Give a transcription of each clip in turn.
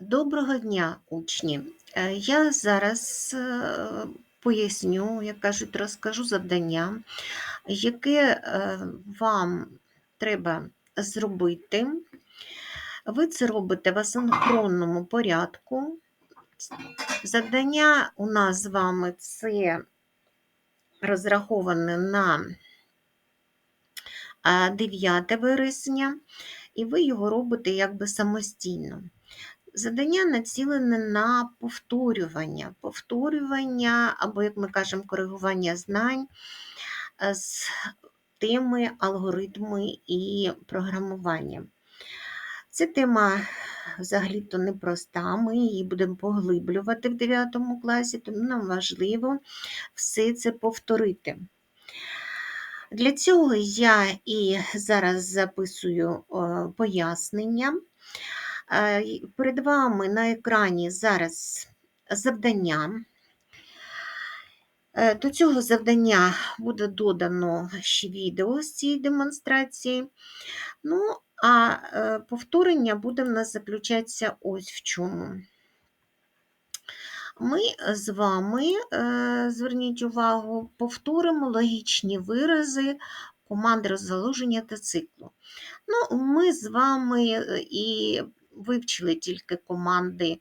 Доброго дня, учні! Е, Я зараз е, поясню, як кажуть, розкажу завдання, яке е, вам треба зробити. Ви це робите в асинхронному порядку. Завдання у нас з вами це розраховане на е, 9 вересня, і ви його робите якби самостійно. Завдання націлене на повторювання, повторювання, або, як ми кажемо, коригування знань е, з теми алгоритми і програмування. Ця тема взагалі-то непроста, ми її будемо поглиблювати в 9 класі, тому нам важливо все це повторити. Для цього я і зараз записую е, пояснення. Е, Перед вами на екрані зараз завдання. Е, До цього завдання буде додано ще відео з цієї демонстрації. Ну, а е, повторення буде в нас заключатися ось в чому. Ми з вами, зверніть увагу, повторимо логічні вирази команд розгалуження та циклу. Ну, Ми з вами і вивчили тільки команди,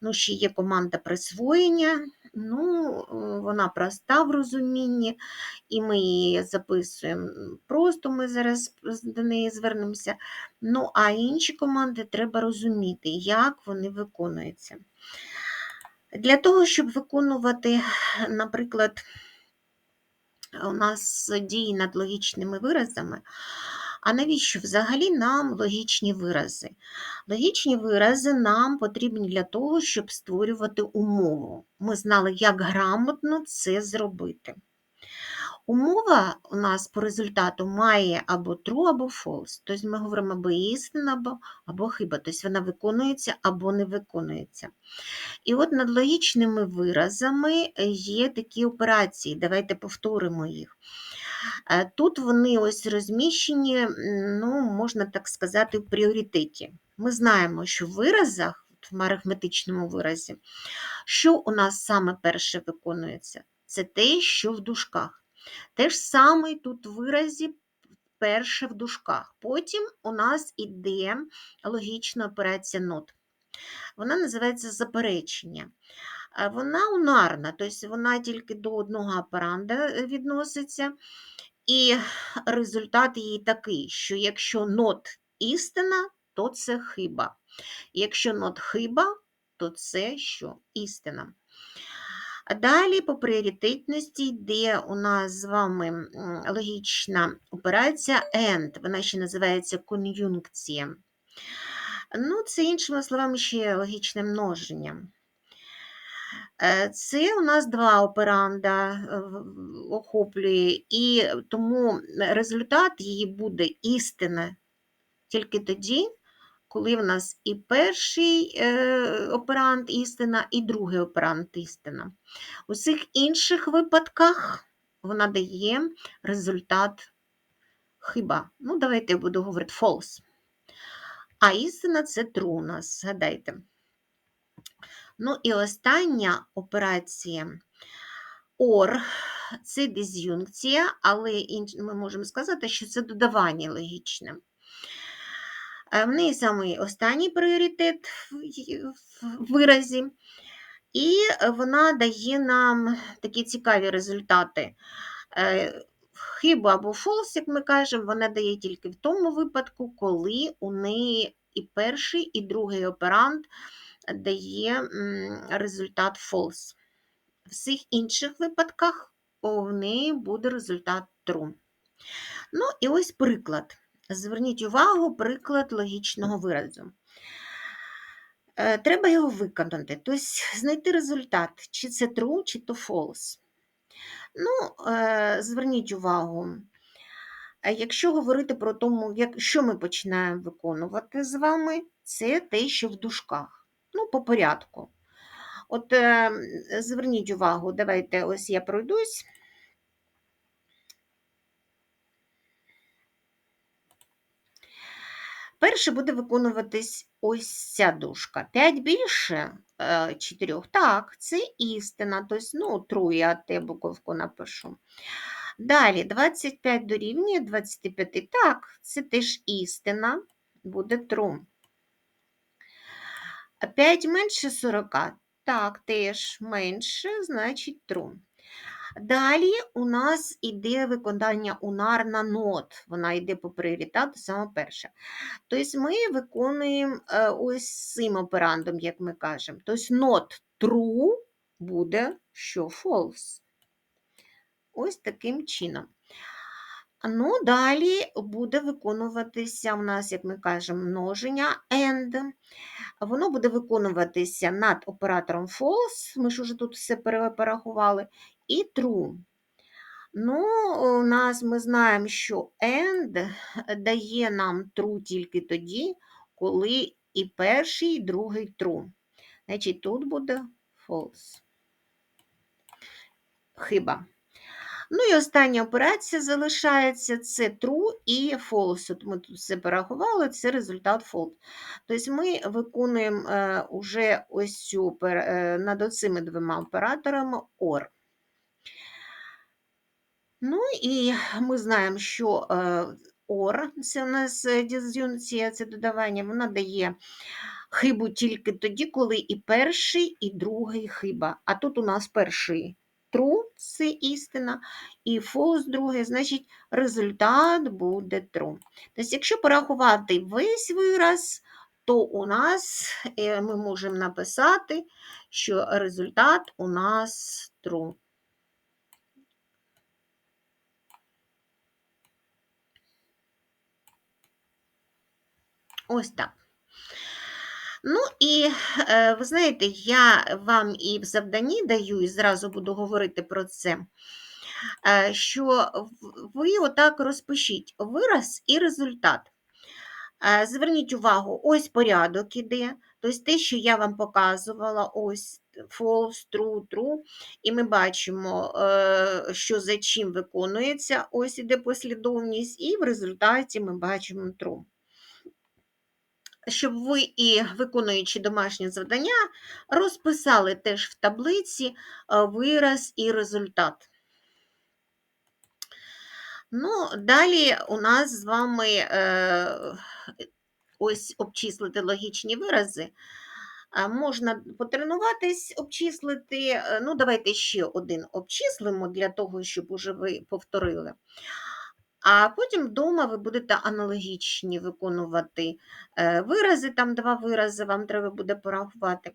ну, ще є команда присвоєння, ну, е, вона проста в розумінні, і ми її записуємо. Просто ми зараз до неї звернемося. Ну, а інші команди треба розуміти, як вони виконуються. Для того, щоб виконувати, наприклад, у нас дії над логічними виразами, а навіщо взагалі нам логічні вирази? Логічні вирази нам потрібні для того, щоб створювати умову. Ми знали, як грамотно це зробити. Умова у нас по результату має або true, або false. Тобто ми говоримо або істина, або, або хиба. Тобто вона виконується або не виконується. І от над логічними виразами є такі операції. Давайте повторимо їх. Е, Тут вони ось розміщені, ну, можна так сказати, в пріоритеті. Ми знаємо, що в виразах, в арифметичному виразі, що у нас саме перше виконується? Це те, що в дужках. Те ж саме тут в виразі перше в дужках. Потім у нас іде логічна операція нот. Вона називається заперечення. Е, Вона унарна, тобто вона тільки до одного операнда відноситься. І результат її такий, що якщо нот істина, то це хиба. Якщо нот хиба, то це що? Істина. Далі по пріоритетності йде у нас з вами логічна операція AND, вона ще називається кон'юнкція. Ну, Це, іншими словами, ще логічне множення. Е, це у нас два операнда е, охоплює, і тому результат її буде істина тільки тоді, коли в нас і перший е, оперант істина, і другий оперант істина. У всіх інших випадках вона дає результат хиба. Ну, давайте я буду говорити false. А істина це true у нас, згадайте. Ну і остання операція OR – це диз'юнкція, але ми можемо сказати, що це додавання логічне. Е, в неї самий останній пріоритет в виразі, і вона дає нам такі цікаві результати. Е, хиба або false, як ми кажемо, вона дає тільки в тому випадку, коли у неї і перший, і другий оперант дає результат false. В всіх інших випадках у неї буде результат true. Ну, і ось приклад. Зверніть увагу, приклад логічного виразу. Е, треба його виконати, тобто знайти результат, чи це true, чи то false. Ну, е, зверніть увагу, якщо говорити про як, що ми починаємо виконувати з вами, це те, що в дужках. Ну, по порядку. От е, зверніть увагу, давайте ось я пройдусь. Перше буде виконуватись ось ця дужка. 5 більше 4. Так, це істина. Тобто, ну, я те буковку напишу. Далі 25 дорівнює 25. Так, це теж істина, буде true. 5 менше 40. Так, теж менше, значить true. Далі у нас йде виконання унар на нот. Вона йде по пріоритету саме перша. Тобто ми виконуємо е, ось цим операндом, як ми кажемо. Тобто not true буде що false. Ось таким чином. Ну, далі буде виконуватися у нас, як ми кажемо, множення and. Воно буде виконуватися над оператором false, ми ж уже тут все перерахували, і true. Ну, у нас ми знаємо, що and дає нам true тільки тоді, коли і перший, і другий true. Значить, тут буде false. Хиба. Ну і остання операція залишається це true і false. От ми тут все порахували, це результат false. Тобто ми виконуємо е, уже ось цю е, над цими двома операторами OR. Ну і ми знаємо, що е, OR, це у нас диз'юнція, це додавання, вона дає хибу тільки тоді, коли і перший, і другий хиба. А тут у нас перший true це істина, і false друге, значить результат буде true. Тобто, якщо порахувати весь вираз, то у нас е, ми можемо написати, що результат у нас true. Ось так. Ну і е, ви знаєте, я вам і в завданні даю, і зразу буду говорити про це, е, що ви отак розпишіть вираз і результат. Е, зверніть увагу, ось порядок іде. Тобто те, що я вам показувала, ось false, true, true. І ми бачимо, що за чим виконується, ось іде послідовність, і в результаті ми бачимо true щоб ви і виконуючи домашнє завдання, розписали теж в таблиці е, вираз і результат. Ну, Далі у нас з вами е, ось обчислити логічні вирази. Е, можна потренуватись, обчислити. Ну, давайте ще один обчислимо для того, щоб уже ви повторили. А потім вдома ви будете аналогічні виконувати е, вирази, там два вирази вам треба буде порахувати.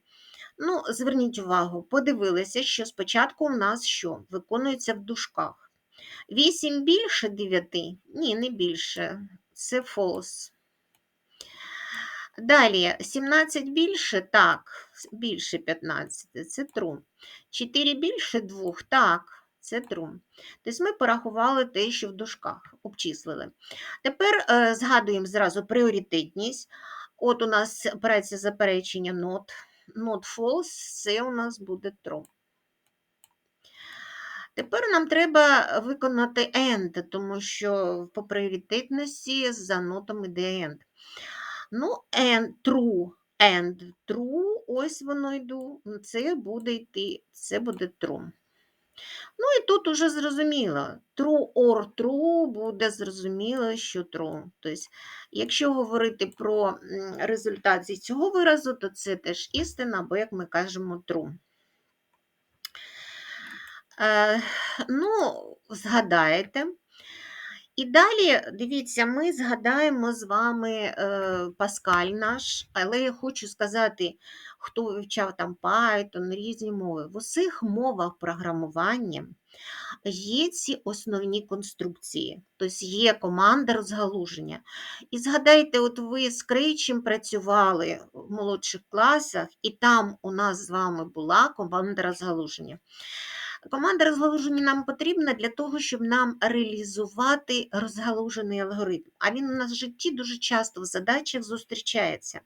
Ну, Зверніть увагу, подивилися, що спочатку у нас що? Виконується в дужках. 8 більше 9? Ні, не більше. Це false. Далі 17 більше, так, більше 15, це true. 4 більше 2, так це true. Тобто ми порахували те, що в дужках обчислили. Тепер е, згадуємо зразу пріоритетність. От у нас операція заперечення not. Not false, це у нас буде true. Тепер нам треба виконати end, тому що по пріоритетності за нотом іде end. Ну, and, true, and true, ось воно йду. Це буде йти, це буде true. Ну і тут уже зрозуміло, true or true буде зрозуміло, що true. Тобто, якщо говорити про результат зі цього виразу, то це теж істина, або, як ми кажемо, true. Е, ну, згадаєте, і далі, дивіться, ми згадаємо з вами е, Паскаль наш, але я хочу сказати, хто вивчав там Python, різні мови. В усіх мовах програмування є ці основні конструкції, тобто є команда розгалуження. І згадайте, от ви з Крейчем працювали в молодших класах, і там у нас з вами була команда розгалуження. Команда розгалуження нам потрібна для того, щоб нам реалізувати розгалужений алгоритм. А він у нас в житті дуже часто в задачах зустрічається.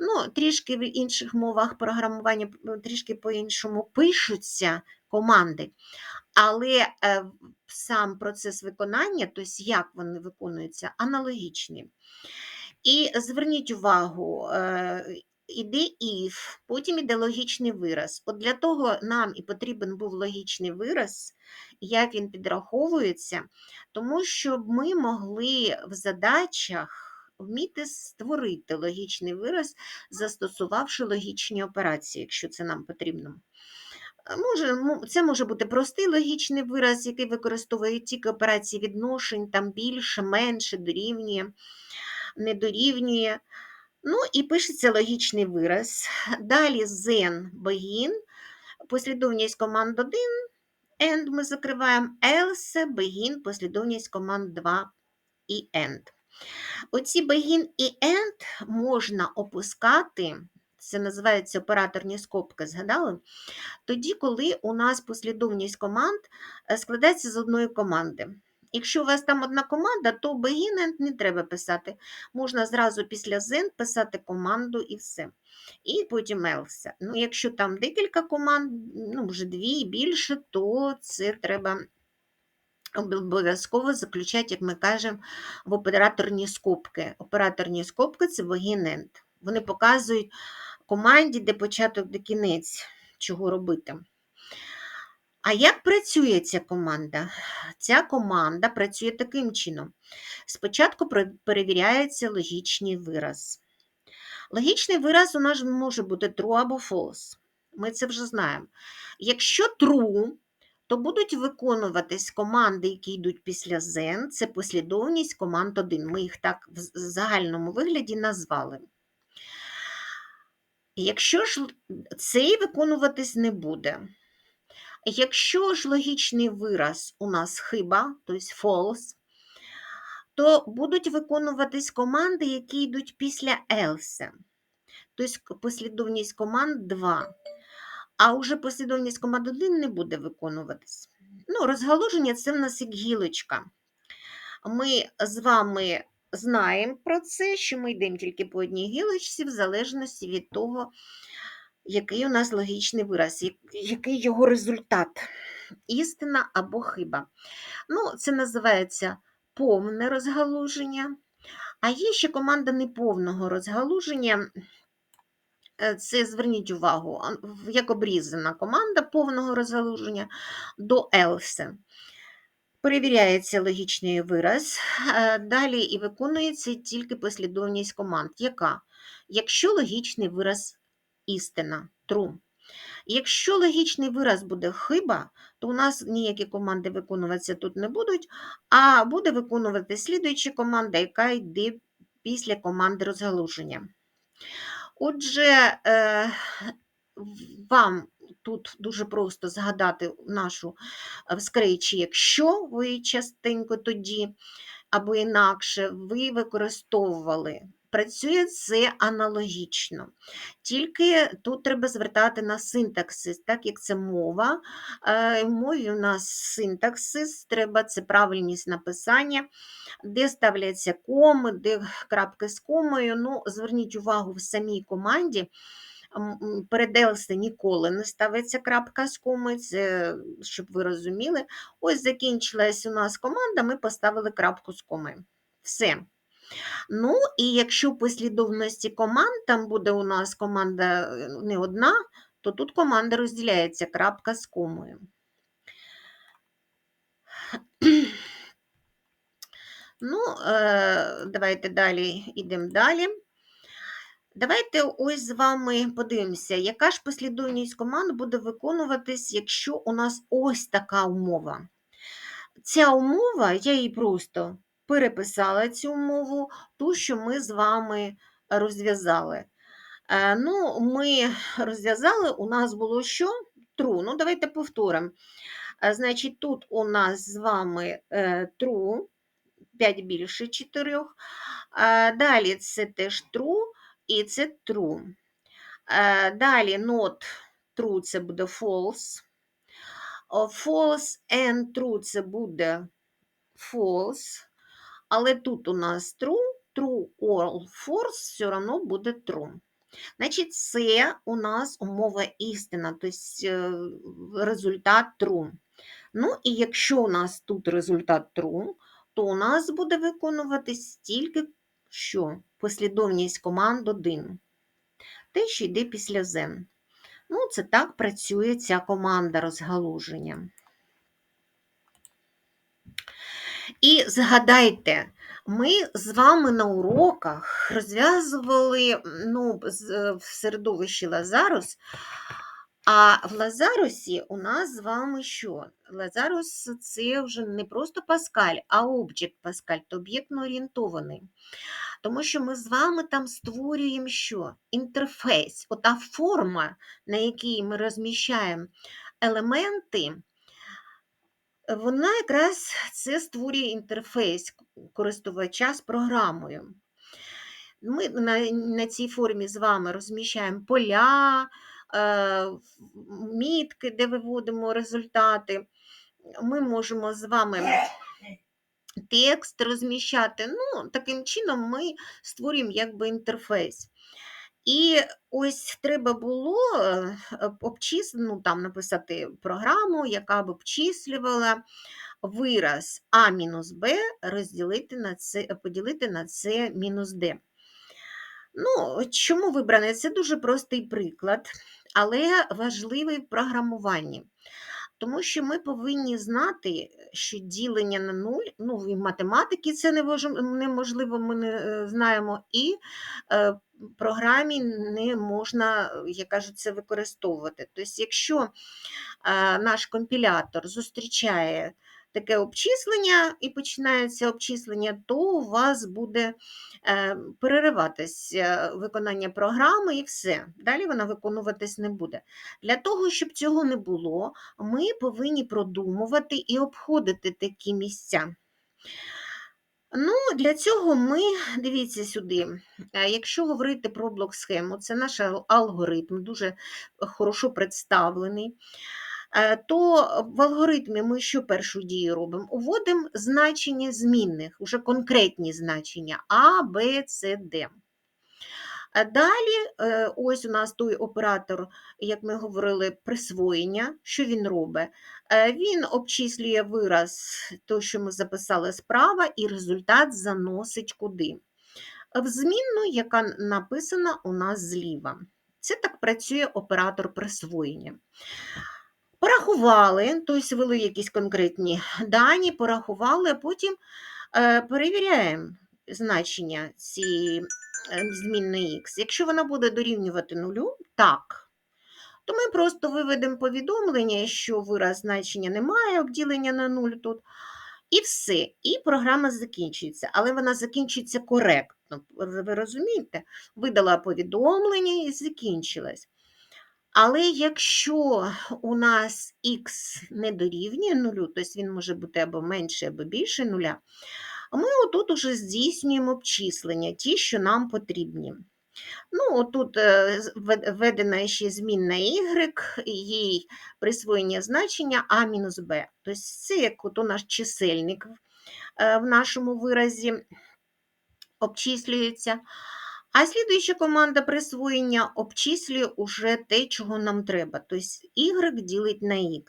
Ну, Трішки в інших мовах програмування трішки по-іншому пишуться команди, але е, сам процес виконання, тобто як вони виконуються, аналогічний. І зверніть увагу, е, іде if, потім іде логічний вираз. От для того нам і потрібен був логічний вираз, як він підраховується, тому щоб ми могли в задачах вміти створити логічний вираз, застосувавши логічні операції, якщо це нам потрібно. Е, Може, це може бути простий логічний вираз, який використовує тільки операції відношень, там більше, менше, дорівнює, не дорівнює. Ну і пишеться логічний вираз. Далі then begin, послідовність команд 1, and ми закриваємо else, begin, послідовність команд 2 і end. Оці begin і end можна опускати, це називається операторні скобки, згадали? Тоді, коли у нас послідовність команд е, складається з одної команди. Якщо у вас там одна команда, то begin and не треба писати. Можна зразу після then писати команду і все. І потім else. Ну, якщо там декілька команд, ну, вже дві і більше, то це треба обов'язково заключати, як ми кажемо, в операторні скобки. Операторні скобки це begin and. Вони показують команді, де початок, де кінець, чого робити. А як працює ця команда? Ця команда працює таким чином. Спочатку перевіряється логічний вираз. Логічний вираз у нас може бути true або false. Ми це вже знаємо. Якщо true, то будуть виконуватись команди, які йдуть після then, це послідовність команд 1. Ми їх так в загальному вигляді назвали. Якщо ж цей виконуватись не буде, Якщо ж логічний вираз у нас хиба, тобто false, то будуть виконуватись команди, які йдуть після else. Тобто послідовність команд 2. А вже послідовність команд 1 не буде виконуватись. Ну, розгалуження це в нас як гілочка. Ми з вами знаємо про це, що ми йдемо тільки по одній гілочці, в залежності від того, який у нас логічний вираз, який його результат істина або хиба. Ну, це називається повне розгалуження. А є ще команда неповного розгалуження. Е, Це зверніть увагу, як обрізана команда повного розгалуження до else. Перевіряється логічний вираз. е, Далі і виконується тільки послідовність команд. Яка? Якщо логічний вираз істина, true. Якщо логічний вираз буде хиба, то у нас ніякі команди виконуватися тут не будуть, а буде виконувати слідуюча команда, яка йде після команди розгалуження. Отже, е, вам тут дуже просто згадати нашу е, в скречі, якщо ви частенько тоді або інакше ви використовували. Працює це аналогічно. Тільки тут треба звертати на синтаксис, так як це мова. Е, В мові у нас синтаксис, треба це правильність написання, де ставляться коми, де крапки з комою. Ну, Зверніть увагу в самій команді. м, м, Перед else ніколи не ставиться крапка з комою, це щоб ви розуміли. Ось закінчилась у нас команда, ми поставили крапку з комою. Все. Ну, і якщо послідовності команд, там буде у нас команда е, не одна, то тут команда розділяється крапка з комою. Ну, е, давайте далі йдемо далі. Давайте ось з вами подивимося, яка ж послідовність команд буде виконуватись, якщо у нас ось така умова. Ця умова, я її просто переписала цю умову, ту, що ми з вами розв'язали. Е, Ну, ми розв'язали, у нас було що? True. Ну, давайте повторимо. Е, Значить, тут у нас з вами е, true, 5 більше 4. Далі це теж true і це true. Далі not true це буде false. False and true це буде false. Але тут у нас true, true or false все одно буде true. Значить, це у нас умова істина, тобто е, результат true. Ну, і якщо у нас тут результат true, то у нас буде виконуватись тільки що? послідовність команд 1. Те, що йде після zen. Ну, це так працює ця команда розгалуження. І згадайте, ми з вами на уроках розв'язували ну, в середовищі Лазарус, а в Лазарусі у нас з вами що? Лазарус це вже не просто Паскаль, а об'єкт Паскаль, то об'єктно орієнтований. Тому що ми з вами там створюємо що? Інтерфейс, ота форма, на якій ми розміщаємо елементи, вона якраз це створює інтерфейс користувача з програмою. Ми на, на цій формі з вами розміщаємо поля, е, мітки, де виводимо результати. Ми можемо з вами текст розміщати. Ну, таким чином ми створюємо якби інтерфейс. І ось треба було е, обчис... ну, там написати програму, яка б обчислювала вираз А мінус Б розділити на це, поділити на С мінус Д. Ну, чому вибраний? Це дуже простий приклад, але важливий в програмуванні. Тому що ми повинні знати, що ділення на нуль, ну, в математики це неможливо, ми не е, знаємо, і е, в програмі не можна, е, як кажуть, це використовувати. Тобто, якщо е, наш компілятор зустрічає таке обчислення і починається обчислення, то у вас буде е, перериватися виконання програми і все. Далі вона виконуватись не буде. Для того, щоб цього не було, ми повинні продумувати і обходити такі місця. Ну, Для цього ми, дивіться сюди, е, якщо говорити про блок-схему, це наш алгоритм, дуже хорошо представлений, е, то в алгоритмі ми що першу дію робимо? Уводимо значення змінних, уже конкретні значення А, Б, С, Д. Далі, е, ось у нас той оператор, як ми говорили, присвоєння. Що він робить? Е, Він обчислює вираз, то, що ми записали справа, і результат заносить куди? В змінну, яка написана у нас зліва. Це так працює оператор присвоєння. Порахували, тобто ввели якісь конкретні дані, порахували, а потім е, перевіряємо значення цієї е, змінної х. Якщо вона буде дорівнювати нулю, так, то ми просто виведемо повідомлення, що вираз значення немає, обділення на нуль тут, і все. І програма закінчується. Але вона закінчується коректно. Ви розумієте? Видала повідомлення і закінчилась. Але якщо у нас х не дорівнює нулю, тобто він може бути або менше, або більше нуля, ми отут уже здійснюємо обчислення, ті, що нам потрібні. Ну, отут е, введена ще змінна y, їй присвоєння значення а мінус b. Тобто це як от у нас чисельник е, в нашому виразі обчислюється. А слідуюча команда присвоєння обчислює уже те, чого нам треба. Тобто y ділить на x.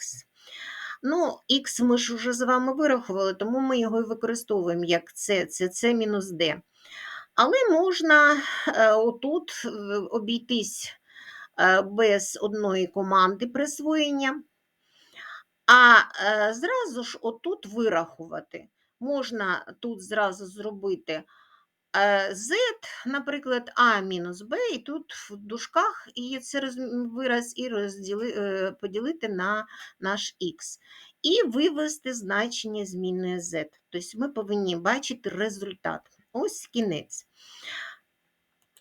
Ну, x ми ж вже з вами вирахували, тому ми його і використовуємо як c, це c мінус d. Але можна е, отут е, обійтись е, без одної команди присвоєння, а зразу ж отут вирахувати. Можна тут зразу зробити z, наприклад, a мінус b, і тут в дужках і це вираз і розділи, е, поділити на наш x. І вивести значення змінної z. Тобто ми повинні бачити результат. Ось кінець.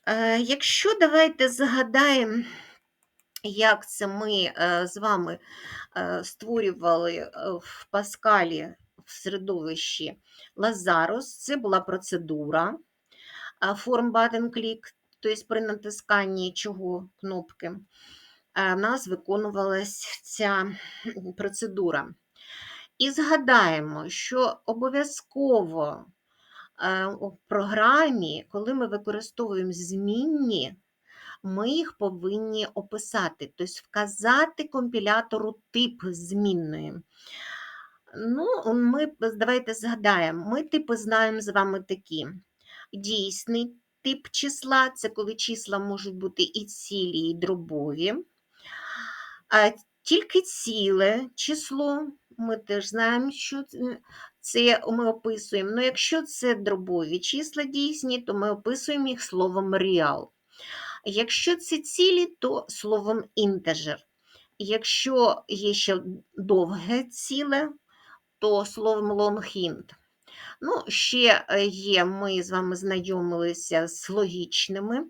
Е, Якщо давайте згадаємо, як це ми е, з вами е, створювали е, в Паскалі в середовищі Лазарус, це була процедура е, форм button click, тобто при натисканні чого кнопки, е, в нас виконувалася ця процедура. І згадаємо, що обов'язково е, у програмі, коли ми використовуємо змінні, ми їх повинні описати, тобто вказати компілятору тип змінної. Ну, ми давайте згадаємо, ми типи знаємо з вами такі: дійсний тип числа це коли числа можуть бути і цілі, і дробові. А тільки ціле число, ми теж знаємо, що це- ми описуємо. Ну, якщо це дробові числа дійсні, то ми описуємо їх словом real. Якщо це цілі, то словом інтежер. Якщо є ще довге ціле, то словом longint. Ну, ще е, є, ми з вами знайомилися з логічними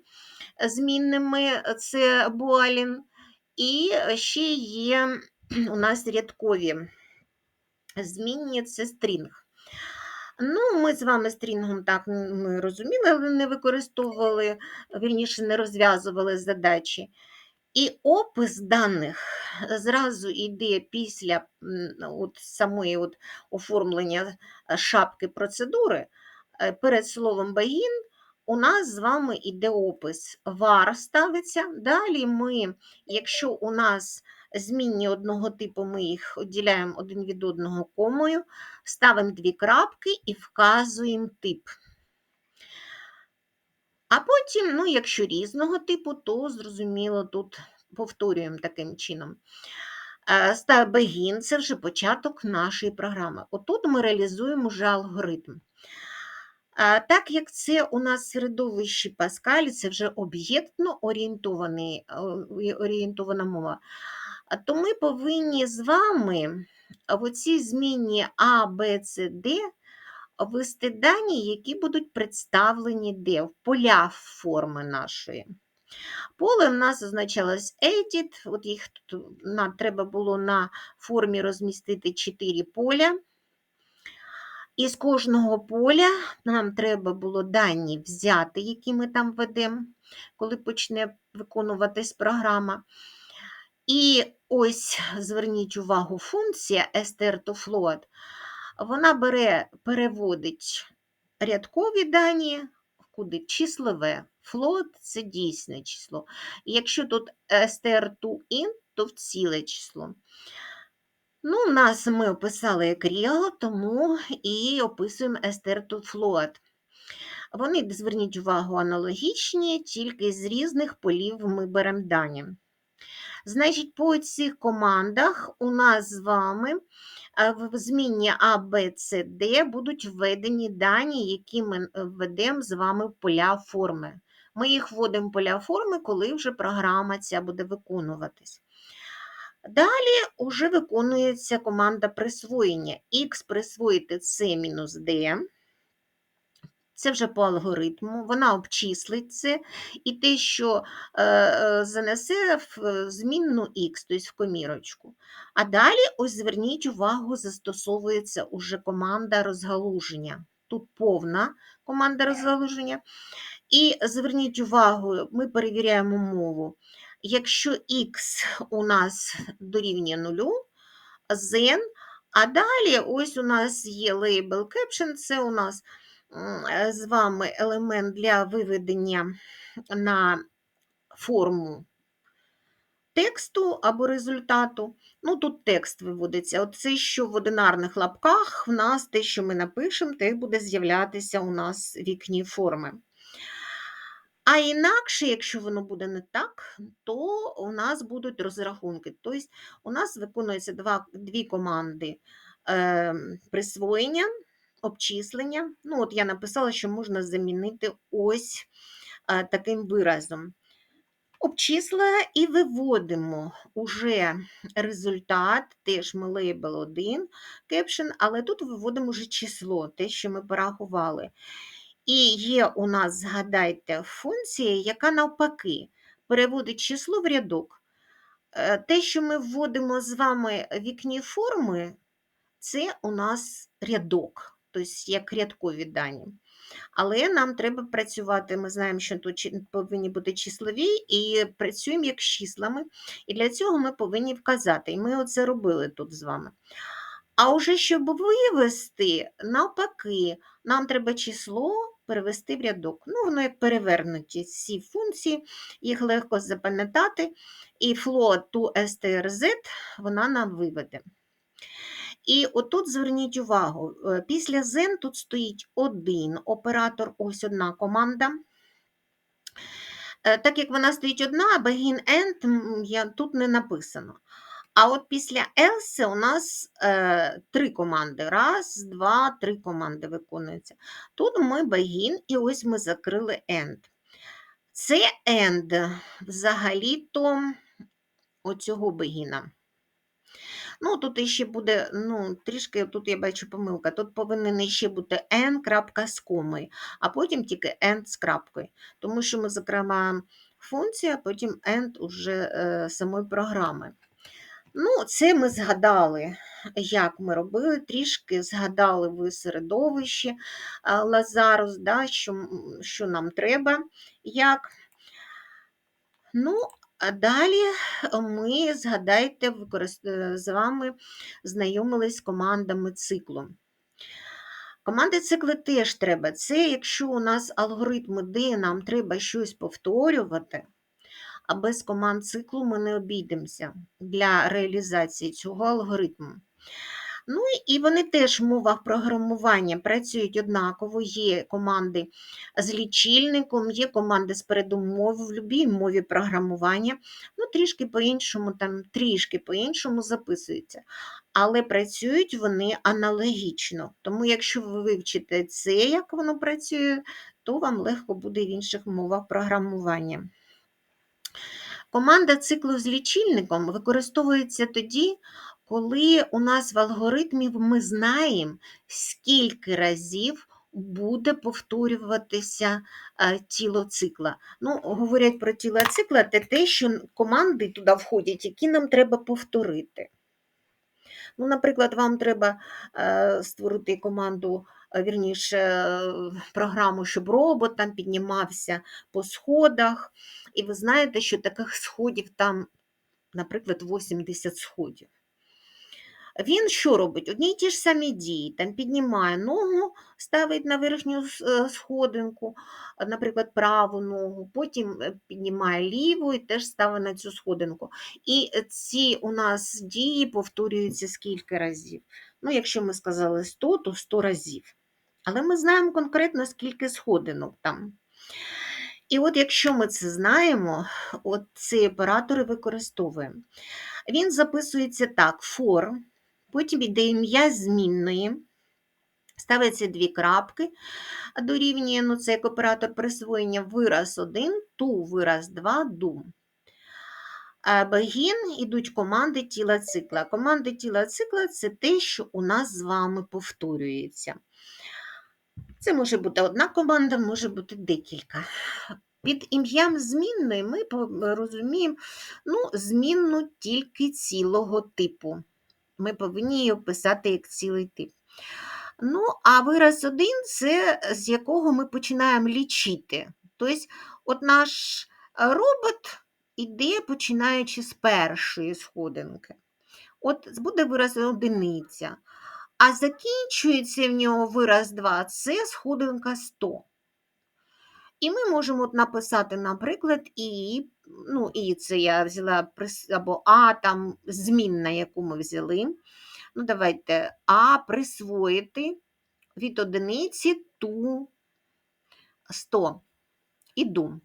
змінними, це Буалін. І ще є у нас рядкові змінні це стрінг. Ну, ми з вами стрінгом так ми розуміли, але не використовували, вірніше, не розв'язували задачі. І опис даних зразу йде після от самої от оформлення е, шапки процедури. Е, Перед словом begin у нас з вами йде опис. var ставиться. Далі ми, якщо у нас змінні одного типу, ми їх відділяємо один від одного комою, ставимо дві крапки і вказуємо тип. А потім, ну, якщо різного типу, то зрозуміло, тут повторюємо таким чином. Е, begin – це вже початок нашої програми. Отут ми реалізуємо вже алгоритм. Так як це у нас середовище Паскаль, це вже об'єктно е, орієнтована мова, то ми повинні з вами в оці змінні А, Б, С, Д ввести дані, які будуть представлені де? В полях форми нашої. Поле в нас означалось edit, от їх тут на, треба було на формі розмістити 4 поля. І з кожного поля нам треба було дані взяти, які ми там ведемо, коли почне виконуватись програма. І ось зверніть увагу, функція str to float, вона бере, переводить рядкові дані куди числове. Float – це дійсне число. І якщо тут str to int, то в ціле число. Ну, нас ми описали як real, тому і описуємо str to float. Вони, зверніть увагу, аналогічні, тільки з різних полів ми беремо дані. Значить, по цих командах у нас з вами е, в змінні А, Б, С, Д будуть введені дані, які ми введемо з вами в поля форми. Ми їх вводимо в поля форми, коли вже програма ця буде виконуватись. Далі вже виконується команда присвоєння. Х присвоїти С мінус D. Це вже по алгоритму, вона обчислить це, і те, що е, е, занесе в змінну х, тобто в комірочку. А далі, ось зверніть увагу, застосовується уже команда розгалуження. Тут повна команда розгалуження. І зверніть увагу, ми перевіряємо мову. Якщо х у нас дорівнює нулю, then, а далі ось у нас є label caption, це у нас з вами елемент для виведення на форму тексту або результату. Ну, тут текст виводиться. Оце, що в одинарних лапках, в нас те, що ми напишемо, те буде з'являтися у нас в вікні форми. А інакше, якщо воно буде не так, то у нас будуть розрахунки. Тобто у нас виконуються два, дві команди е, присвоєння, обчислення. Ну, от я написала, що можна замінити ось е, таким виразом. Обчислення і виводимо уже результат, теж ми лейбл 1 caption, але тут виводимо вже число, те, що ми порахували. І є у нас, згадайте, функція, яка навпаки переводить число в рядок. Е, Те, що ми вводимо з вами в вікні форми, це у нас рядок, тобто як рядкові дані. Але нам треба працювати, ми знаємо, що тут повинні бути числові, і працюємо як з числами. І для цього ми повинні вказати. І ми оце робили тут з вами. А уже щоб вивести, навпаки, нам треба число перевести в рядок. Ну, воно як перевернуті ці функції, їх легко запам'ятати. І float to strz вона нам виведе. І отут зверніть увагу, е, після zen тут стоїть один оператор, ось одна команда. Е, Так як вона стоїть одна, begin end тут не написано. А от після else у нас е, три команди. Раз, два, три команди виконуються. Тут ми begin, і ось ми закрили end. Це end взагалі-то оцього бегіна. Ну, тут іще буде, ну, трішки, тут я бачу помилка, тут повинен іще бути n крапка з комою, а потім тільки end з крапкою. Тому що ми закриваємо функцію, а потім end уже е, самої програми. Ну, це ми згадали, як ми робили, трішки згадали ви середовище е, Лазарус, да, що, що нам треба, як. Ну, а далі ми, згадайте, е, з вами знайомились з командами циклу. Команди цикли теж треба. Це якщо у нас алгоритми, де нам треба щось повторювати, а без команд циклу ми не обійдемося для реалізації цього алгоритму. Ну і вони теж в мовах програмування працюють однаково. Є команди з лічильником, є команди з передумови в будь-якій мові програмування. Ну, трішки по-іншому, там трішки по-іншому записуються. Але працюють вони аналогічно. Тому, якщо ви вивчите це, як воно працює, то вам легко буде в інших мовах програмування. Команда циклу з лічильником використовується тоді, коли у нас в алгоритмі ми знаємо, скільки разів буде повторюватися е, тіло цикла. Ну, говорять про тіло цикла, це те, що команди туди входять, які нам треба повторити. Ну, Наприклад, вам треба е, створити команду, е, вірніше, програму, щоб робот там піднімався по сходах. І ви знаєте, що таких сходів там, наприклад, 80 сходів. Він що робить? Одні й ті ж самі дії, там піднімає ногу, ставить на верхню е, сходинку, наприклад, праву ногу, потім е, піднімає ліву і теж ставить на цю сходинку. І ці у нас дії повторюються скільки разів. Ну, якщо ми сказали 100, то 100 разів. Але ми знаємо конкретно, скільки сходинок там. І от якщо ми це знаємо, от цей оператор використовуємо. Він записується так: for, потім йде ім'я змінної, ставиться дві крапки, дорівнює, ну це як оператор присвоєння вираз 1, ту вираз 2, do. Begin йдуть команди тіла цикла. Команди тіла цикла це те, що у нас з вами повторюється. Це може бути одна команда, може бути декілька. Під ім'ям змінної ми розуміємо ну, змінну тільки цілого типу. Ми повинні її описати як цілий тип. Ну, а вираз один це з якого ми починаємо лічити. Тобто, от наш робот іде, починаючи з першої сходинки. От буде вираз одиниця. А закінчується в нього вираз 2 це сходинка 100. І ми можемо от написати, наприклад, і, ну, і це я взяла або А, там змінна, яку ми взяли. Ну, давайте А присвоїти від одиниці ту 100. Іду.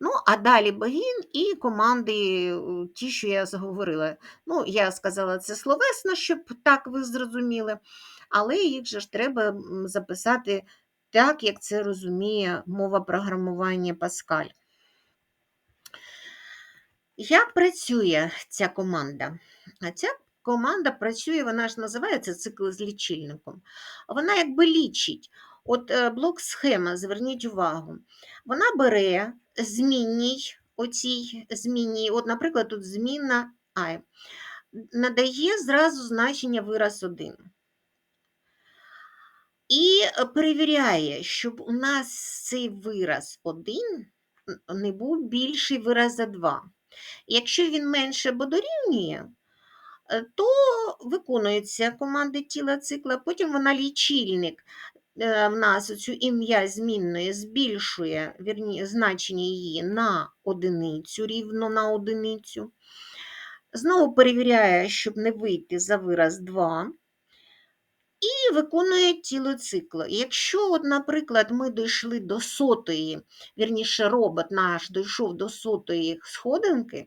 Ну, а далі богін і команди, ті, що я заговорила. Ну, я сказала це словесно, щоб так ви зрозуміли, але їх же ж треба записати так, як це розуміє мова програмування Паскаль. Як працює ця команда? Ця команда працює, вона ж називається цикл з лічильником. Вона якби лічить. От е, блок схема, зверніть увагу, вона бере змінній, оцій змінній, от, наприклад, тут змінна I, надає зразу значення вираз 1. І перевіряє, щоб у нас цей вираз 1 не був більший вираза 2. Якщо він менше або дорівнює, е, то виконується команди тіла цикла, потім вона лічильник е, в нас цю ім'я змінної збільшує вірні, значення її на одиницю, рівно на одиницю. Знову перевіряє, щоб не вийти за вираз 2. І виконує тіло цикл. Якщо, от, наприклад, ми дійшли до сотої, вірніше, робот наш дійшов до сотої сходинки,